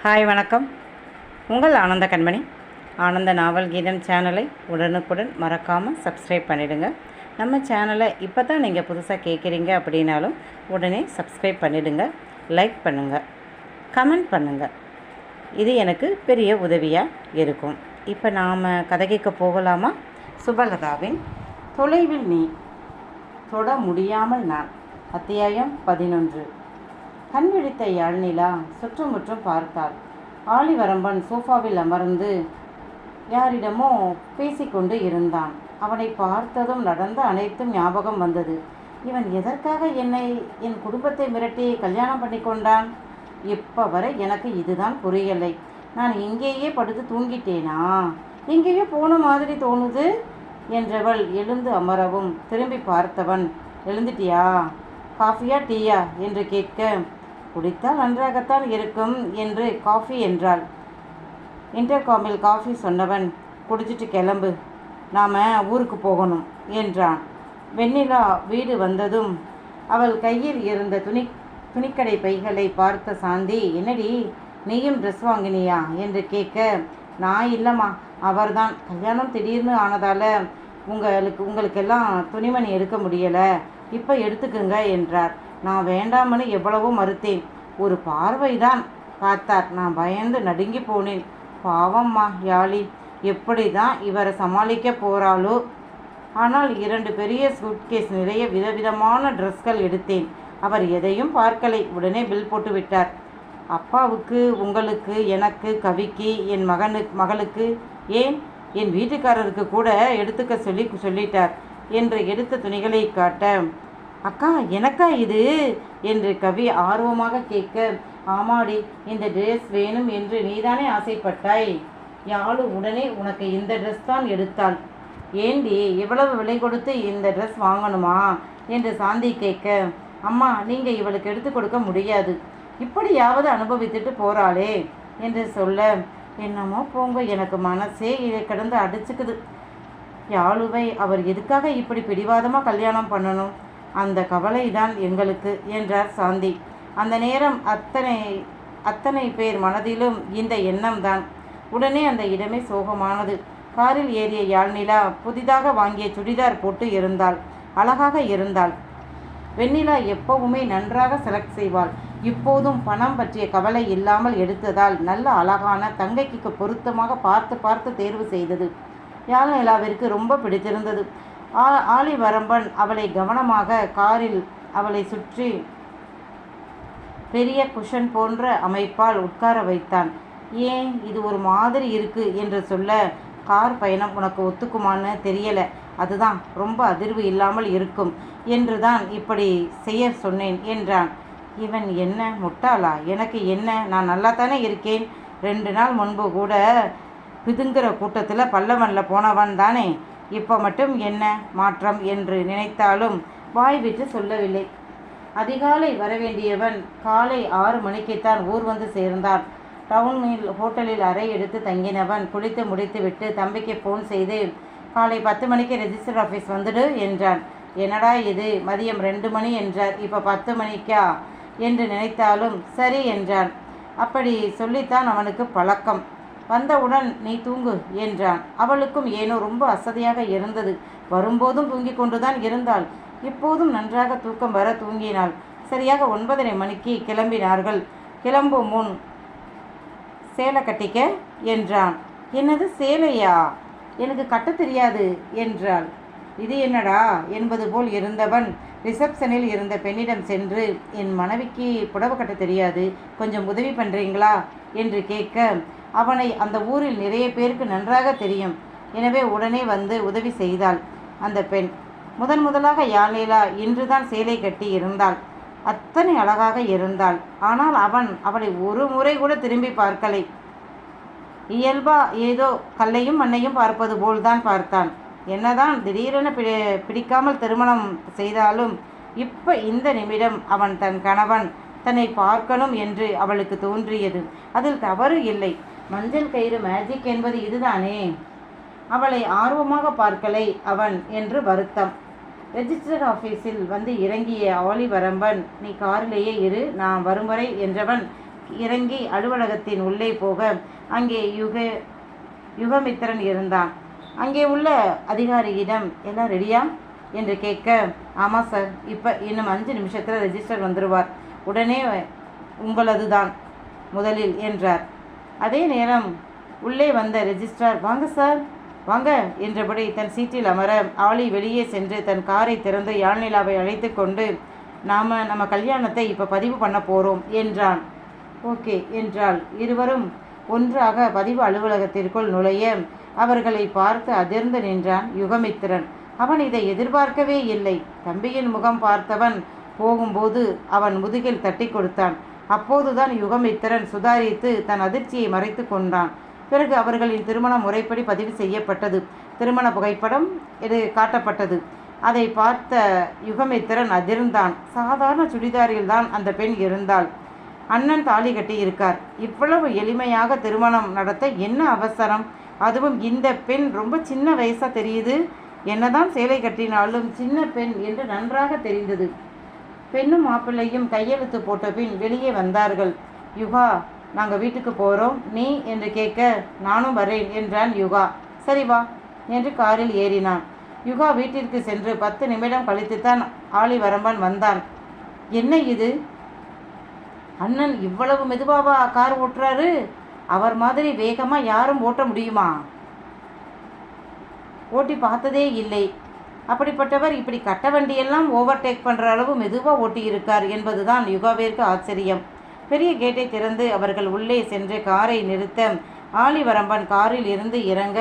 Hi வணக்கம். உங்கள் ஆனந்த கண்மணி. ஆனந்த நாவல் கீதம் சேனலை உடனுக்குடன் மறக்காமல் சப்ஸ்கிரைப் பண்ணிவிடுங்க நம்ம சேனலை இப்போ தான் நீங்கள் புதுசாக கேட்குறீங்க அப்படின்னாலும் உடனே சப்ஸ்கிரைப் பண்ணிவிடுங்க லைக் பண்ணுங்கள் கமெண்ட் பண்ணுங்கள் இது எனக்கு பெரிய உதவியாக இருக்கும். இப்போ நாம் கதை கேட்க போகலாமா? சுபலதாவின் தொலைவில் நீ தொட முடியாமல் நான் அத்தியாயம் பதினொன்று. கண் விழித்த யாழ்நிலா சுற்றுமுற்றும் பார்த்தாள். ஆலிவரம்பன் சோஃபாவில் அமர்ந்து யாரிடமோ பேசிக்கொண்டு இருந்தான். அவனை பார்த்ததும் நடந்த அனைத்தும் ஞாபகம் வந்தது. இவன் எதற்காக என்னை என் குடும்பத்தை மிரட்டி கல்யாணம் பண்ணி கொண்டான் இப்போ வரை எனக்கு இதுதான் புரியலை. நான் இங்கேயே படுத்து தூங்கிட்டேனா? எங்கேயோ போன மாதிரி தோணுது என்றவள் எழுந்து அமரவும் திரும்பி பார்த்தவன் எழுந்துட்டியா? காஃபியா டீயா என்று கேட்க குடித்தால் நன்றாகத்தான் இருக்கும் என்று காஃபி என்றாள். இன்டர்காமில் காஃபி சொன்னவன் குடிச்சிட்டு கிளம்பு நாம் ஊருக்கு போகணும் என்றான். வெண்ணிலா வீடு வந்ததும் அவள் கையில் இருந்த துணி துணிக்கடை பைகளை பார்த்த சாந்தி என்னடி நீயும் ட்ரெஸ் வாங்கினியா? என்று கேட்க நான் இல்லைம்மா அவர்தான். கல்யாணம் திடீர்னு ஆனதால் உங்களுக்கு உங்களுக்கெல்லாம் துணிமணி எடுக்க முடியலை. இப்போ எடுத்துக்குங்க என்றார். நான் வேண்டாம்னு எவ்வளவோ மறுத்தேன். ஒரு பார்வைதான் பார்த்தார். நான் பயந்து நடுங்கி போனேன். பாவம்மா யாழி எப்படி தான் இவரை சமாளிக்க போகிறாளோ ஆனால் இரண்டு பெரிய சூட்கேஸ் நிறைய விதவிதமான ட்ரெஸ்கள் எடுத்தேன். அவர் எதையும் பார்க்கலை. உடனே பில் போட்டு விட்டார். அப்பாவுக்கு உங்களுக்கு எனக்கு கவிக்கு என் மகனு மகளுக்கு ஏன்? என் வீட்டுக்காரருக்கு கூட எடுத்துக்க சொல்லி சொல்லிட்டார். என்று எடுத்த துணிகளை காட்ட அக்கா எனக்கா இது? என்று கவி ஆர்வமாக கேட்க ஆமாடி இந்த ட்ரெஸ் வேணும் என்று நீதானே ஆசைப்பட்டாய். யாழு உடனே உனக்கு இந்த ட்ரெஸ் தான் எடுத்தாள். ஏண்டி இவ்வளவு விலை கொடுத்து இந்த ட்ரெஸ் வாங்கணுமா? என்று சாந்தி கேட்க அம்மா நீங்கள் இவளுக்கு எடுத்து கொடுக்க முடியாது. இப்படியாவது அனுபவித்துட்டு போகிறாளே என்று சொல்ல என்னமோ போங்க எனக்கு மனசே இதை கடந்து அடிச்சுக்குது. யாழுவை அவர் எதுக்காக இப்படி பிடிவாதமாக கல்யாணம் பண்ணணும்? அந்த கவலை தான் எங்களுக்கு என்றார் சாந்தி. அந்த நேரம் அத்தனை அத்தனை பேர் மனதிலும் இந்த எண்ணம் தான் உடனே அந்த இடமே சோகமானது. காரில் ஏறிய யாழ்நிலா புதிதாக வாங்கிய சுடிதார் போட்டு இருந்தாள். அழகாக இருந்தாள். வெண்ணிலா எப்பவுமே நன்றாக செலக்ட் செய்வாள். இப்போதும் பணம் பற்றிய கவலை இல்லாமல் எடுத்ததால் நல்ல அழகான தங்கைக்கு பொருத்தமாக பார்த்து பார்த்து தேர்வு செய்தது. யாழ்நிலாவிற்கு ரொம்ப பிடித்திருந்தது. ஆ ஆலிவரம்பன் அவளை கவனமாக காரில் அவளை சுற்றி பெரிய குஷன் போன்ற அமைப்பால் உட்கார வைத்தான். ஏன் இது ஒரு மாதிரி இருக்கு? என்று சொல்ல கார் பயணம் உனக்கு ஒத்துக்குமான்னு தெரியல. அதுதான் ரொம்ப அதிர்வு இல்லாமல் இருக்கும். என்று தான் இப்படி செய்ய சொன்னேன் என்றான். இவன் என்ன முட்டாளா? எனக்கு என்ன? நான் நல்லா தானே இருக்கேன்? ரெண்டு நாள் முன்பு கூட பிதுங்கிற கூட்டத்தில் பல்லவனில் போனவன் தானே? இப்போ மட்டும் என்ன மாற்றம் என்று நினைத்தாலும் வாய் விட்டு சொல்லவில்லை. அதிகாலை வரவேண்டியவன் காலை ஆறு மணிக்குத்தான் ஊர் வந்து சேர்ந்தான். டவுனில் ஹோட்டலில் அறை எடுத்து தங்கினவன் குளித்து முடித்துவிட்டு தம்பிக்கு ஃபோன் செய்து காலை பத்து மணிக்கு ரெஜிஸ்டர் ஆஃபீஸ் வந்துடு என்றான். என்னடா இது? மதியம் ரெண்டு மணி என்றார். இப்போ பத்து மணிக்கா? என்று நினைத்தாலும் சரி என்றான். அப்படி சொல்லித்தான் அவனுக்கு பழக்கம். வந்தவுடன் நீ தூங்கு என்றான். அவளுக்கும் ஏனோ ரொம்ப அசதியாக இருந்தது. வரும்போதும் தூங்கிக் கொண்டுதான் இருந்தாள். இப்போதும் நன்றாக தூக்கம் வர தூங்கினாள். சரியாக ஒன்பதரை மணிக்கு கிளம்பினார்கள். கிளம்பும் முன் சேலை கட்டிக்க என்றான். என்னது சேலையா? எனக்கு கட்ட தெரியாது என்றாள். இது என்னடா? என்பது போல் இருந்தவன் ரிசப்ஷனில் இருந்த பெண்ணிடம் சென்று என் மனைவிக்கு புடவை கட்ட தெரியாது கொஞ்சம் உதவி பண்ணுறீங்களா என்று கேட்க அவனை அந்த ஊரில் நிறைய பேருக்கு நன்றாக தெரியும். எனவே உடனே வந்து உதவி செய்தாள். அந்த பெண் முதன் முதலாக யாழேலா இன்றுதான் சேலை கட்டி இருந்தாள். அத்தனை அழகாக இருந்தாள். ஆனால் அவன் அவளை ஒரு முறை கூட திரும்பி பார்க்கலை. இயல்பா ஏதோ கல்லையும் மண்ணையும் பார்ப்பது போல்தான் பார்த்தான். என்னதான் திடீரென பிடி பிடிக்காமல் திருமணம் செய்தாலும் இப்போ இந்த நிமிடம் அவன் தன் கணவன் தன்னை பார்க்கணும் என்று அவளுக்கு தோன்றியது. அதில் தவறு இல்லை. மஞ்சள் கயிறு மேஜிக் என்பது இதுதானே? அவளை ஆர்வமாக பார்க்கலை அவன் என்று வருத்தம். ரெஜிஸ்டர் ஆஃபீஸில் வந்து இறங்கிய ஆலிவரம்பன் நீ காரிலேயே இரு நான் வரும் வரை என்றவன் இறங்கி அலுவலகத்தின் உள்ளே போக அங்கே யுக யுகமித்திரன் இருந்தான். அங்கே உள்ள அதிகாரியிடம் எல்லாம் ரெடியா? என்று கேட்க ஆமாம் சார் இப்போ இன்னும் அஞ்சு நிமிஷத்தில் ரெஜிஸ்டர் வந்துடுவார் உடனே உங்களது தான் முதலில் என்றார். அதே நேரம் உள்ளே வந்த ரெஜிஸ்ட்ரார் வாங்க சார் வாங்க என்றபடி தன் சீட்டில் அமர ஆளி வெளியே சென்று தன் காரை திறந்து யாழ்நிலாவை அழைத்து கொண்டு நாம் நம்ம கல்யாணத்தை இப்போ பதிவு பண்ண போகிறோம் என்றான். ஓகே என்றால் இருவரும் ஒன்றாக பதிவு அலுவலகத்திற்குள் நுழைய அவர்களை பார்த்து அதிர்ந்து நின்றான் யுகமித்திரன். அவன் இதை எதிர்பார்க்கவே இல்லை. தம்பியின் முகம் பார்த்தவன் போகும்போது அவன் முதுகில் தட்டி கொடுத்தான். அப்போதுதான் யுகமித்திரன் சுதாரித்து தன் அதிர்ச்சியை மறைத்து கொண்டான். பிறகு அவர்களின் திருமணம் முறைப்படி பதிவு செய்யப்பட்டது. திருமண புகைப்படம் இது காட்டப்பட்டது. அதை பார்த்த யுகமித்திரன் அதிர்ந்தான். சாதாரண சுடிதாரில் தான் அந்த பெண் இருந்தாள். அண்ணன் தாலி கட்டி இருக்கார் இவ்வளவு எளிமையாக திருமணம் நடத்த என்ன அவசரம்? அதுவும் இந்த பெண் ரொம்ப சின்ன வயசாக தெரியுது. என்னதான் சேலை கட்டினாலும் சின்ன பெண் என்று நன்றாக தெரிந்தது. பெண்ணும் மாப்பிள்ளையும் கையெழுத்து போட்ட பின் வெளியே வந்தார்கள். யுகா நாங்கள் வீட்டுக்கு போகிறோம் நீ என்று கேட்க நானும் வரேன் என்றான் யுகா. சரி வா என்று காரில் ஏறினான். யுகா வீட்டிற்கு சென்று பத்து நிமிடம் கழித்துத்தான் ஆளிவரம்பன் வந்தான். என்ன இது? அண்ணன் இவ்வளவு மெதுவாவா கார் ஓட்டுறாரு? அவர் மாதிரி வேகமாக யாரும் ஓட்ட முடியுமா? ஓட்டி பார்த்ததே இல்லை. அப்படிப்பட்டவர் இப்படி கட்ட வண்டியெல்லாம் ஓவர்டேக் பண்ணுற அளவு மெதுவாக ஓட்டியிருக்கார் என்பதுதான் யுகாவிற்கு ஆச்சரியம். பெரிய கேட்டை திறந்து அவர்கள் உள்ளே சென்று காரை நிறுத்த ஆலிவரம்பன் காரில் இருந்து இறங்க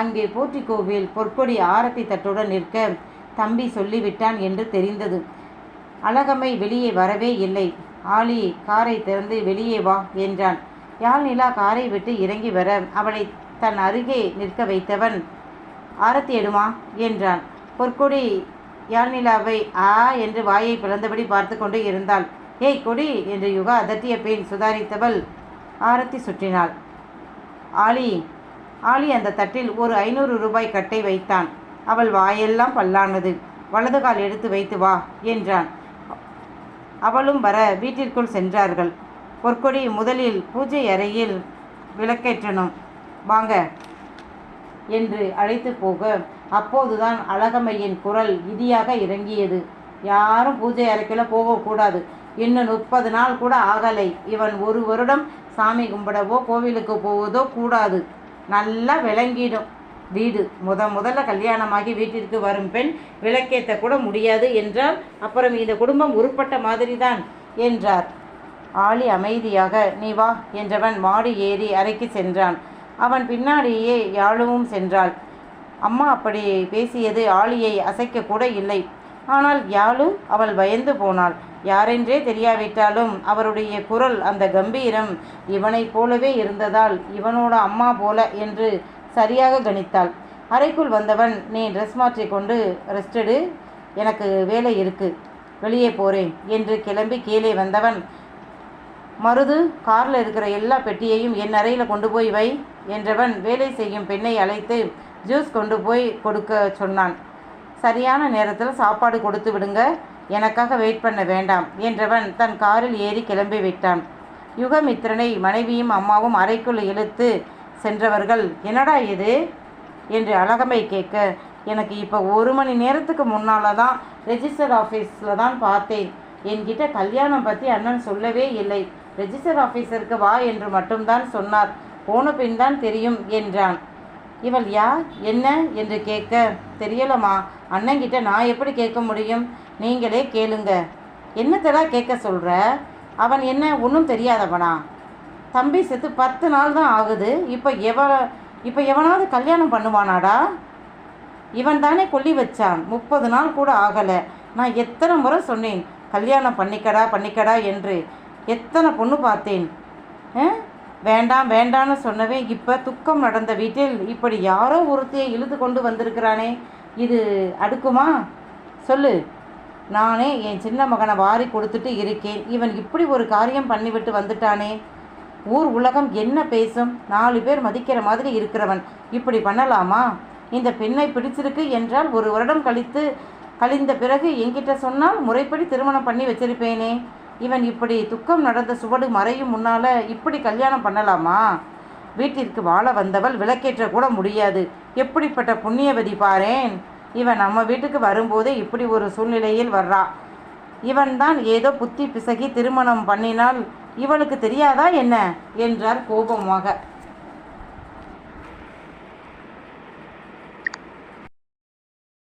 அங்கே போற்றிக்கோவில் பொற்கொடி ஆரத்தி தட்டுடன் நிற்க தம்பி சொல்லிவிட்டான் என்று தெரிந்தது. அழகம்மை வெளியே வரவே இல்லை. ஆலி காரை திறந்து வெளியே வா என்றான். யாழ் நிலா காரை விட்டு இறங்கி வர அவளை தன் அருகே நிற்க வைத்தவன். ஆரத்தி எடுமா? என்றான். பொற்கொடி யாழ்நிலாவை ஆ என்று வாயை பிளந்தபடி பார்த்து கொண்டு இருந்தாள். ஏய் கொடி! என்று யுகா அதட்டிய பெண் சுதாரித்தவள் ஆரத்தி சுற்றினாள். ஆலி ஆலி அந்த தட்டில் ஒரு ஐநூறு ரூபாய் கட்டை வைத்தான். அவள் வாயெல்லாம் பல்லானது. வலது கால் எடுத்து வைத்து வா என்றான். அவளும் வர வீட்டிற்குள் சென்றார்கள். பொற்கொடி முதலில் பூஜை அறையில் விளக்கேற்றணும். வாங்க. என்று அழைத்து போக. அப்போதுதான் அழகம்மையின் குரல் இடியாக இறங்கியது. யாரும் பூஜை அறைக்கெல்லாம் போகக்கூடாது. இன்னும் முப்பது நாள் கூட ஆகலை. இவன் ஒரு வருடம் சாமி கும்பிடவோ கோவிலுக்கு போவதோ கூடாது. நல்லா விளங்கிடும். வீடு. முத முதல்ல கல்யாணமாகி வீட்டிற்கு வரும் பெண் விளக்கேற்ற கூட முடியாது என்றால் அப்புறம் இந்த குடும்பம் உருப்பட்ட மாதிரி தான் என்றார். ஆளி அமைதியாக நீ வா என்றவன் மாடி ஏறி அறைக்கு சென்றான். அவன் பின்னாடியே யாழுவும் சென்றாள். அம்மா அப்படி பேசியது ஆளியை அசைக்க கூட இல்லை. ஆனால் யாழு அவள் பயந்து போனாள். யாரென்றே தெரியாவிட்டாலும் அவருடைய குரல் அந்த கம்பீரம் இவனைப் போலவே இருந்ததால் இவனோட அம்மா போல என்று சரியாக கணித்தாள். அறைக்குள் வந்தவன் நீ ட்ரெஸ் மாற்றிக்கொண்டு ரெஸ்டடு எனக்கு வேலை இருக்கு. வெளியே போறேன் என்று கிளம்பி கீழே வந்தவன் மருது காரில் இருக்கிற எல்லா பெட்டியையும் என் அறையில் கொண்டு போய் வை என்றவன் வேலை செய்யும் பெண்ணை அழைத்து ஜூஸ் கொண்டு போய் கொடுக்க சொன்னான். சரியான நேரத்தில் சாப்பாடு கொடுத்து விடுங்க எனக்காக வெயிட் பண்ண வேண்டாம் என்றவன் தன் காரில் ஏறி கிளம்பி விட்டான். யுகமித்ரனை மனைவியும் அம்மாவும் அறைக்குள் இழுத்து சென்றவர்கள் என்னடா இது? என்று அழகமை கேட்க எனக்கு இப்போ ஒரு மணி நேரத்துக்கு முன்னால் தான் ரெஜிஸ்டர் ஆஃபீஸில் தான் பார்த்தேன். என்கிட்ட கல்யாணம் பற்றி அண்ணன் சொல்லவே இல்லை. ரெஜிஸ்டர் ஆஃபீஸருக்கு வா என்று மட்டும்தான் சொன்னார். போன பின் தான் தெரியும் என்றான். இவள் யார்? என்ன? என்று கேட்க தெரியலம்மா அண்ணங்கிட்ட நான் எப்படி கேட்க முடியும்? நீங்களே கேளுங்க. என்னத்தடா கேட்க சொல்கிற அவன் என்ன? ஒன்றும் தெரியாதவனா? தம்பி செத்து பத்து நாள் தான் ஆகுது. இப்போ எவ இப்போ எவனாவது கல்யாணம் பண்ணுவானாடா? இவன் தானே கொல்லி வச்சான். முப்பது நாள் கூட ஆகலை. நான் எத்தனை முறை சொன்னேன் கல்யாணம் பண்ணிக்கடா பண்ணிக்கடா என்று. எத்தனை பொண்ணு பார்த்தேன்? வேண்டாம் வேண்டான்னு சொன்னவே இப்போ துக்கம் நடந்த வீட்டில் இப்படி யாரோ ஒருத்தையை இழுத்து கொண்டு வந்திருக்கிறானே. இது அடுக்குமா? சொல்லு. நானே என் சின்ன மகனை வாரி கொடுத்துட்டு இருக்கேன். இவன் இப்படி ஒரு காரியம் பண்ணிவிட்டு வந்துட்டானே. ஊர் உலகம் என்ன பேசும்? நாலு பேர் மதிக்கிற மாதிரி இருக்கிறவன். இப்படி பண்ணலாமா? இந்த பெண்ணை பிடிச்சிருக்கு என்றால் ஒரு வருடம் கழித்து கழிந்த பிறகு என்கிட்ட சொன்னால் முறைப்படி திருமணம் பண்ணி வச்சிருப்பேனே. இவன் இப்படி துக்கம் நடந்த சுவடு மறையும் முன்னால் இப்படி கல்யாணம் பண்ணலாமா? வீட்டிற்கு வாழ வந்தவள் விளக்கேற்ற கூட முடியாது. எப்படிப்பட்ட புண்ணியவதி பாரேன்? இவன் நம்ம வீட்டுக்கு வரும்போதே இப்படி ஒரு சூழ்நிலையில் வர்றா. இவன்தான் ஏதோ புத்தி பிசகி திருமணம் பண்ணினால் இவளுக்கு தெரியாதா என்ன? என்றார் கோபமாக.